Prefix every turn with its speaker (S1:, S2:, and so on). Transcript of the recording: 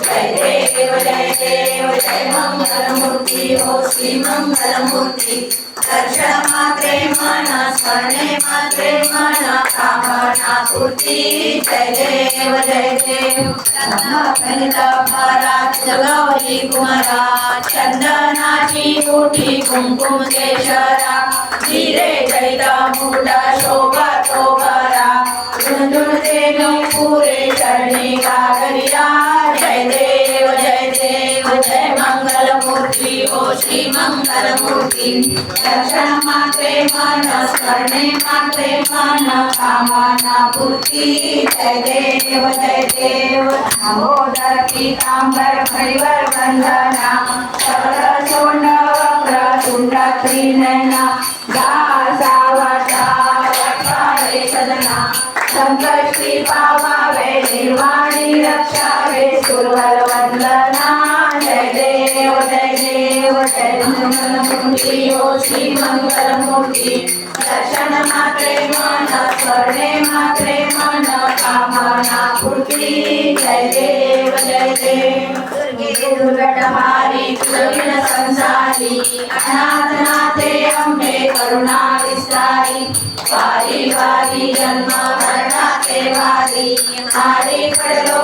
S1: जय देव जय देव जय मङ्गलमूर्ति ओ श्रीमङ्गलमूर्ति मन स्मरणे मात्रे मन, कामना पूर्ती, जय देव जय देव। गौरी कुमारा कोटी केशरा हिरे जैत मुकुट, शोभा शोभरा। झुंझुणते पुरे चरणी गागरिया जय मंगलमूर्ती ओ श्री मंगलमूर्ती। दर्शन मात्रे मन स्मरणे मात्रे मन कामना पूर्ती। जय देव जय देव। नमोदर पीतांबर परिवर वंदना। सकल सोंड वक्र तुंड त्रिनयना। दासावता वक्रारे सदना संकष्टी पावावे निर्वाणी रक्षावे सुरवल वंदना। जय देव। जय देव जय मंगलमूर्ती ओ श्री मंगलमूर्ती दर्शन मात्रे मन स्मरणे मात्रे मन कामना पूर्ती जय देव जय देव दुर्गे दुर्गटहारी तुलगिन संसारी अनाथनाथे अंबे करुणा विस्तारी वारी वारी जन्म मरणाचे वारी हारी पडलो